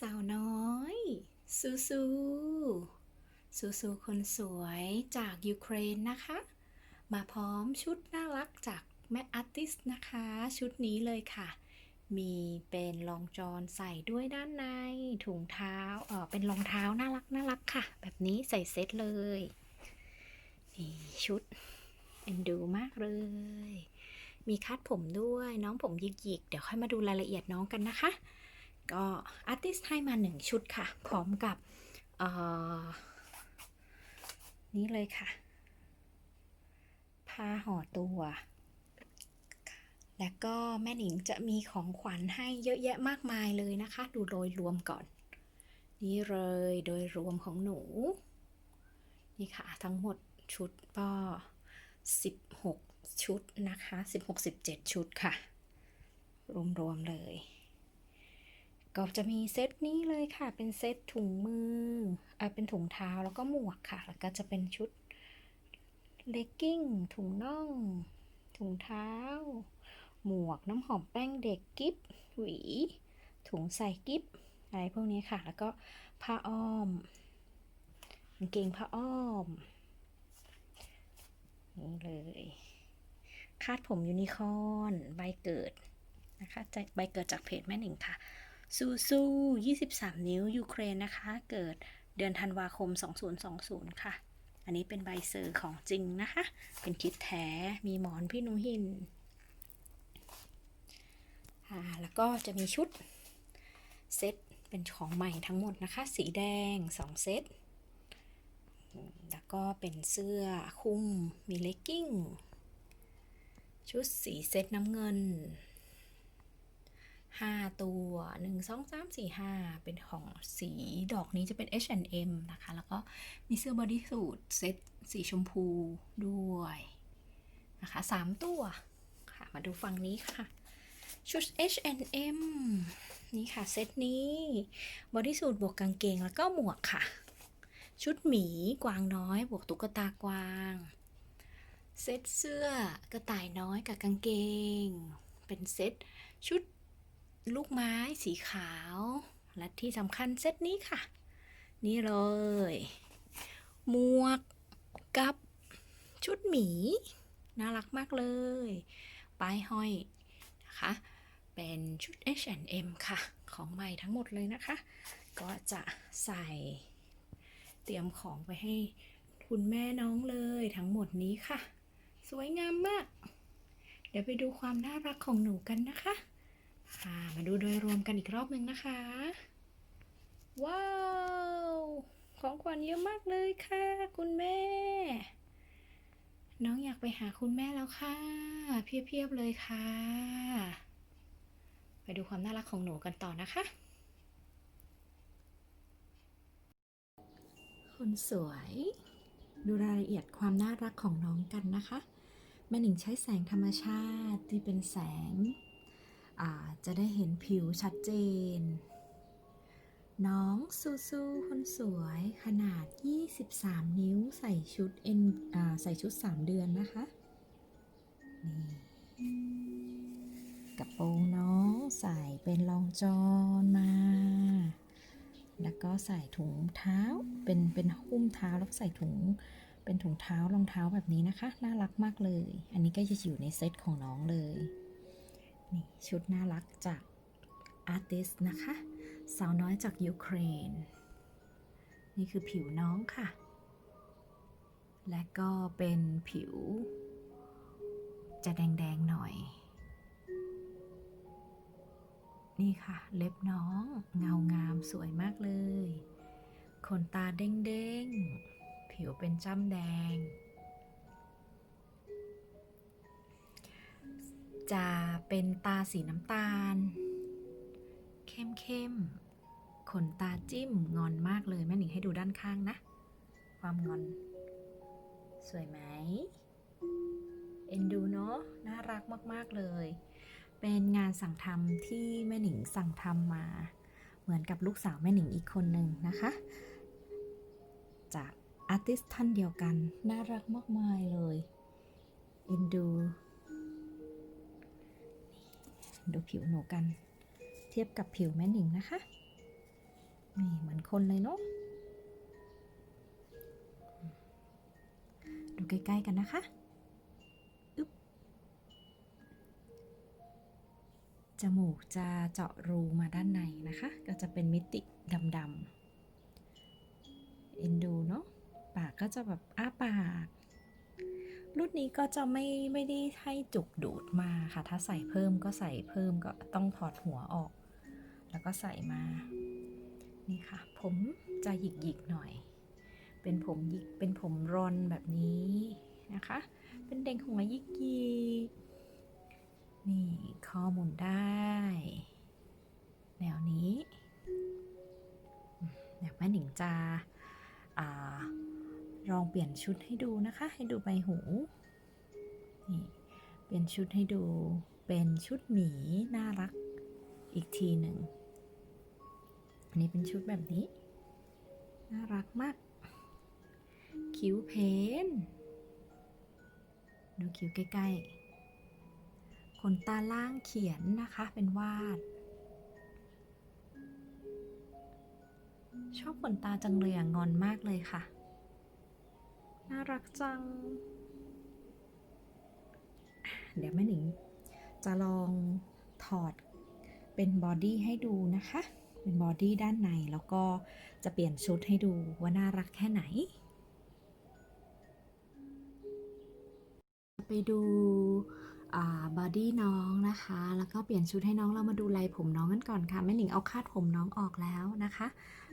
สาวน้อยซูซูซูซูคนสวยจากยูเครนนะคะ มาพร้อมชุดน่ารักจากแม่อาร์ติสนะคะ ชุดนี้เลยค่ะ มีเป็นรองจอนใส่ด้วยด้านใน ถุงเท้าเออเป็นรองเท้าน่ารักน่ารักค่ะ แบบนี้ใส่เซ็ตเลย นี่ชุดเอ็นดูมากเลย มีคาดผมด้วยน้องผมหยิกๆ เดี๋ยวค่อยมาดูรายละเอียดน้องกันนะคะ ก็อาร์ติสให้มาหนึ่งชุดค่ะ พร้อมกับนี่เลยค่ะ ผ้าห่อตัว และก็แม่หนิงจะมีของขวัญให้เยอะแยะมากมายเลยนะคะ ดูโดยรวมก่อน นี่เลยโดยรวมของหนู นี่ค่ะ ทั้งหมดชุดก็16 ชุดนะคะ 16-17 ชุดค่ะ รวมๆเลย ก็จะมีเซตนี้เลยค่ะ เป็นเซตถุงมืออ่อเป็นถุงเท้าแล้วก็หมวกค่ะ แล้วก็จะเป็นชุดเลกกิ้ง ถุงน่อง ถุงเท้า หมวกน้ำหอมแป้งเด็กกิฟหวี ถุงใส่กิฟอะไรพวกนี้ค่ะ แล้วก็ผ้าอ้อมกางเกงผ้าอ้อม นี่เลย คาดผมยูนิคอร์นใบเกิดนะคะจากใบเกิดจากเพจแม่หนิงค่ะ ซูซู23 นิ้ว ยูเครนนะคะ เกิดเดือนธันวาคม 2020 ค่ะ อันนี้เป็นใบเซอร์ของจริงนะคะ เป็นคิดแท้ มีหมอนพี่นูหิน อ่า แล้วก็จะมีชุดเซตเป็นของใหม่ทั้งหมดนะคะ สีแดง 2 เซต แล้วก็เป็นเสื้อคลุม มีเลกกิ้ง ชุดสีเซตน้ำเงิน 5 ตัว 1 2 3 4 5 เป็นของสีดอกนี้จะเป็น H&M นะคะ แล้วก็มีเสื้อบอดี้สูทเซตสีชมพูด้วยนะคะ 3 ตัวค่ะ มาดูฝั่งนี้ค่ะ ชุด H&M นี่ค่ะ เซตนี้บอดี้สูทบวกกางเกงแล้วก็หมวกค่ะ ชุดหมีกวางน้อย บวกตุ๊กตากวาง เซตเสื้อกระต่ายน้อยกับกางเกง เป็นเซตชุด ลูกไม้สีขาว และที่สำคัญเซตนี้ค่ะ นี่เลยหมวกกับชุดหมี น่ารักมากเลยป้ายห้อยนะคะ เป็นชุด H&M ค่ะ ของใหม่ทั้งหมดเลยนะคะ ก็จะใส่เตรียมของไปให้คุณแม่น้องเลยทั้งหมดนี้ค่ะ สวยงามมาก เดี๋ยวไปดูความน่ารักของหนูกันนะคะ ค่ะมาดูโดยรวมกันอีกรอบหนึ่งนะคะ ว้าว ของขวัญเยอะมากเลยค่ะ คุณแม่ น้องอยากไปหาคุณแม่แล้วค่ะ เพียบๆเลยค่ะ ไปดูความน่ารักของหนูกันต่อนะคะ คนสวยดูรายละเอียดความน่ารักของน้องกันนะคะแม่หนิงใช้แสงธรรมชาติที่เป็นแสงอ่า จะได้เห็นผิวชัดเจน น้องซูซูคนสวยขนาด 23 นิ้วใส่ชุดเอ็นใส่ชุด 3 เดือนนะคะ นี่กระโปรงน้องใส่เป็นรองจอนมา แล้วก็ใส่ถุงเท้า เป็นเป็นหุ้มเท้าแล้วใส่ถุงเป็นถุงเท้ารองเท้าแบบนี้นะคะ น่ารักมากเลย อันนี้ก็จะอยู่ในเซตของน้องเลย นี่ชุดน่ารักจากอาร์ติสนะคะ สาวน้อยจากยูเครน นี่คือผิวน้องค่ะ และก็เป็นผิว จะแดงๆหน่อย นี่ค่ะ เล็บน้อง เงางามสวยมากเลย ขนตาเด้งๆ ผิวเป็นจ้ำแดง จะเป็นตาสีน้ำตาล เข้มๆขนตาจิ้มงอนมากเลย แม่หนิงให้ดูด้านข้างนะ ความงอน สวยไหม เอ็นดูเนาะน่ารักมาก ๆ เลย เป็นงานสั่งทำที่แม่หนิงสั่งทำมา เหมือนกับลูกสาวแม่หนิงอีกคนหนึ่งนะคะ จากอาร์ติสท่านเดียวกัน น่ารักมากมายเลย เอ็นดู ดูผิวหนูกัน เทียบกับผิวแม่หนิงนะคะนี่เหมือนคนเลยเนาะดูใกล้ๆกันนะคะอึ๊บจมูกจะเจาะรูมาด้านในนะคะ ก็จะเป็นมิติดำๆเอ็นดูเนาะปากก็จะแบบอ้าปาก รุ่นนี้ก็จะไม่ไม่ได้ให้จุกดูดมาค่ะ ถ้าใส่เพิ่มก็ใส่เพิ่มก็ต้องถอดหัวออก แล้วก็ใส่มา นี่ค่ะ ผมจะหยิกหยิกหน่อย เป็นผมหยิกเป็นผมรอนแบบนี้นะคะ เป็นเด็กหัวหยิกหยิกนี่คอหมุนได้ แนวนี้เดี๋ยวแม่หนิงจะอ่า ลองเปลี่ยนชุดให้ดูนะคะ ให้ดูใบหูนี่เปลี่ยนชุดให้ดูเป็นชุดหมีน่ารักอีกทีหนึ่งอันนี้เป็นชุดแบบนี้ น่ารักมาก คิ้วเพนดูคิ้วใกล้ๆขนตาล่างเขียนนะคะเป็นวาด ชอบขนตาจังเลยอะงอนมากเลยค่ะ น่ารักจัง เดี๋ยวแม่หนิงจะลองถอดเป็นบอดี้ให้ดูนะคะ เป็นบอดี้ด้านในแล้วก็จะเปลี่ยนชุดให้ดูว่าน่ารักแค่ไหน ไปดูบอดี้น้องนะคะ แล้วก็เปลี่ยนชุดให้น้องเรามาดูลายผมน้องกันก่อนค่ะ แม่หนิงเอาคาดผมน้องออกแล้วนะคะ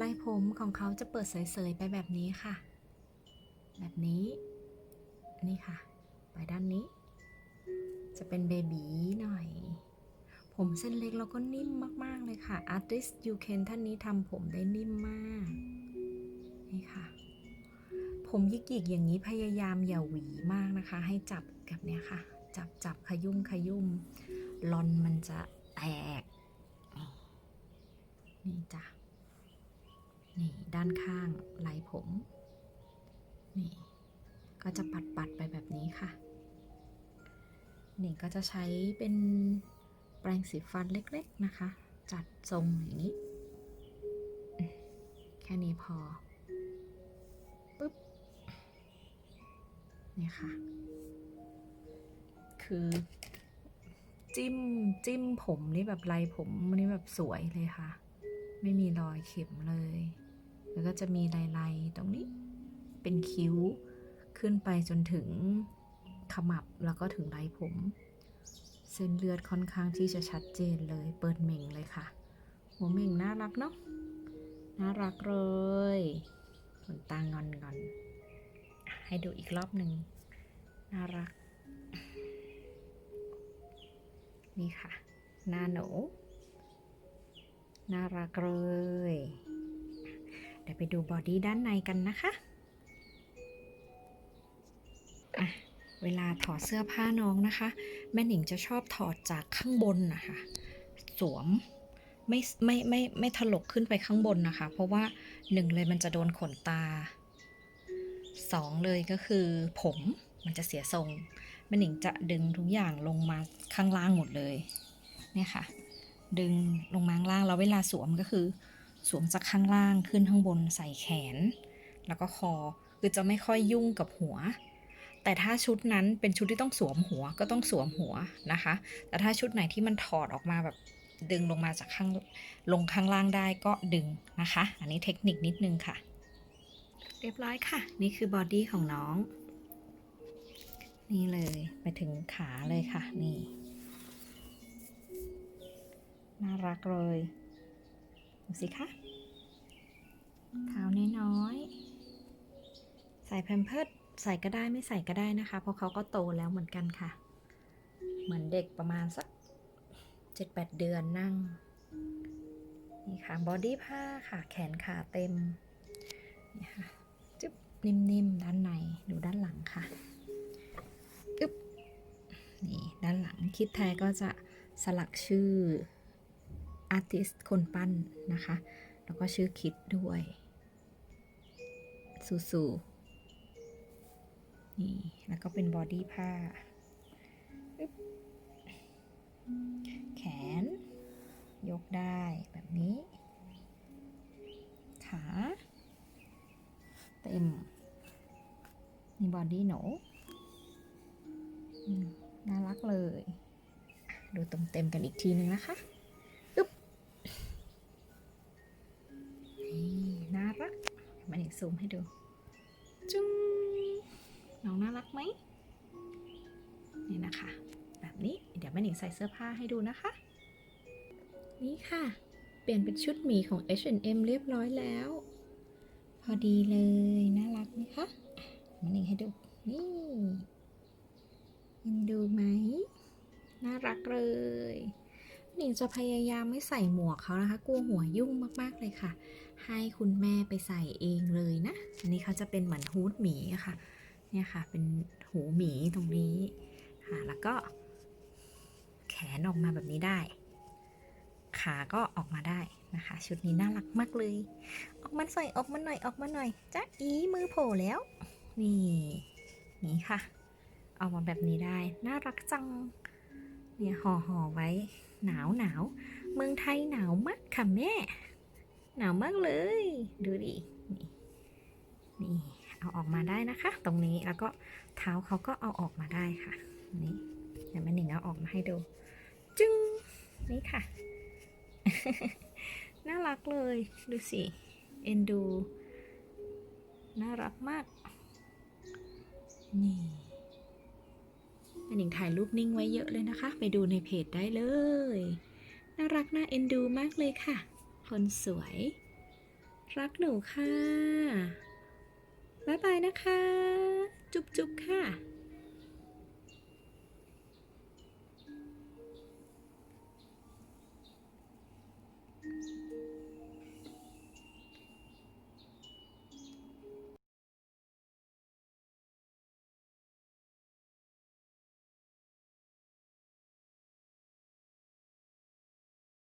ลายผมของเขาจะเปิดเสยๆไปแบบนี้ค่ะ แบบนี้นี่ค่ะ ไปด้านนี้ จะเป็นเบบีหน่อย ผมเส้นเล็กแล้วก็นิ่มมาก ๆ เลยค่ะ Artist You Can ท่านนี้ทำผมได้นิ่มมาก นี่ค่ะ ผมยิกยิกอย่างนี้พยายามอย่าหวีมากนะคะ ให้จับแบบเนี้ยค่ะ จับจับขยุ่มขยุ่มลอนมันจะแตก นี่นี่จ้ะ นี่ด้านข้างไหลผม นี่ก็จะปัดปัดๆไปแบบนี้ค่ะนี่ก็จะใช้เป็นแปรงสีฟันเล็กๆนะคะ จัดทรงอย่างนี้ แค่นี้พอปึ๊บนี่ค่ะ คือจิ้มจิ้มผมนี่แบบลายผมนี่แบบสวยเลยค่ะ ไม่มีรอยเข็มเลย แล้วก็จะมีลายๆตรงนี้ เป็นคิ้ว ขึ้นไปจนถึงขมับแล้วก็ถึงไรผม เส้นเลือดค่อนข้างที่จะชัดเจนเลย เปิดเหม่งเลยค่ะ หัวเหม่งน่ารักเนาะน่ารักเลยขนตางอนงอนให้ดูอีกรอบหนึ่งน่ารัก นี่ค่ะ หน้าหนูน่ารักเลย เดี๋ยวไปดูบอดี้ด้านในกันนะคะ เวลาถอดเสื้อผ้าน้องนะคะ แม่หนิงจะชอบถอดจากข้างบนนะคะสวมไม่ไม่ไม่ไม่ถลกขึ้นไปข้างบนนะคะ เพราะว่าหนึ่งเลยมันจะโดนขนตาสองเลยก็คือผมมันจะเสียทรงแม่หนิงจะดึงทุกอย่างลงมาข้างล่างหมดเลยเนี่ยค่ะ ดึงลงมาข้างล่างแล้วเวลาสวมก็คือ สวมจากข้างล่างขึ้นข้างบนใส่แขน แล้วก็คอคือจะไม่ค่อยยุ่งกับหัว แต่ถ้าชุดนั้นเป็นชุดที่ต้องสวมหัวก็ต้องสวมหัวนะคะ แต่ถ้าชุดไหนที่มันถอดออกมาแบบดึงลงมาจากข้างลงข้างล่างได้ก็ดึงนะคะ อันนี้เทคนิคนิดนึงค่ะ เรียบร้อยค่ะ นี่คือบอดี้ของน้อง นี่เลยไปถึงขาเลยค่ะ นี่ น่ารักเลยดูสิคะเท้าน้อยๆใส่แพมเพิร์ด ใส่ก็ได้ไม่ใส่ก็ได้นะคะ เพราะเขาก็โตแล้วเหมือนกันค่ะ เหมือนเด็กประมาณสักเจ็ดแปดเดือนนั่ง นี่ค่ะบอดี้ผ้าค่ะ แขนขาเต็ม นี่ค่ะจุ๊บนิ่มๆ ด้านในดูด้านหลังค่ะอึ๊บนี่ด้านหลังคิดแท้ก็จะสลักชื่ออาร์ติสคนปั้นนะคะ แล้วก็ชื่อคิดด้วย สูสู นี่แล้วก็เป็นบอดี้ผ้า แขน ยกได้แบบนี้ ขา เต็ม นี่บอดี้หนูน่ารักเลย ดูตรงเต็มกันอีกทีนึงนะคะอึ๊บน่น่ารัก มาหนึ่งซูมให้ดู จุ้ง น้องน่ารักไหมนี่นะคะ แบบนี้เดี๋ยวแม่หนิงใส่เสื้อผ้าให้ดูนะคะ นี่ค่ะ เปลี่ยนเป็นชุดหมีของ H&M เรียบร้อยแล้ว พอดีเลยน่ารักไหมคะแม่หนิงให้ดูนี่เห็นดูไหมน่ารักเลยหนิงจะพยายามไม่ใส่หมวกเขานะคะ กลัวหัวยุ่งมากๆเลยค่ะ ให้คุณแม่ไปใส่เองเลยนะ อันนี้เขาจะเป็นเหมือนฮูดหมีอะค่ะ เนี่ยค่ะ เป็นหูหมีตรงนี้ค่ะแล้วก็ แขนออกมาแบบนี้ได้ ขาก็ออกมาได้นะคะ ชุดนี้น่ารักมากเลย ออกมาใส่ออกมาหน่อยออกมาหน่อยจ้าอีมือโผล่แล้ว นี่ นี่ค่ะ ออกมาแบบนี้ได้ น่ารักจัง เนี่ยห่อห่อไว้ หนาวหนาวเมืองไทยหนาวมากค่ะแม่ หนาวมากเลย ดูดิ นี่นี่ เอาออกมาได้นะคะ ตรงนี้แล้วก็เท้าเขาก็เอาออกมาได้ค่ะ นี่เดี๋ยวแม่หนิงเอาออกมาให้ดู จึ้งนี่ค่ะ น่ารักเลยดูสิเอ็นดู น่ารักมาก นี่แม่หนิงถ่ายรูปนิ่งไว้เยอะเลยนะคะ ไปดูในเพจได้เลย น่ารักน่าเอ็นดูมากเลยค่ะ คนสวย รักหนูค่ะ บ๊ายบายนะคะ จุ๊บๆค่ะ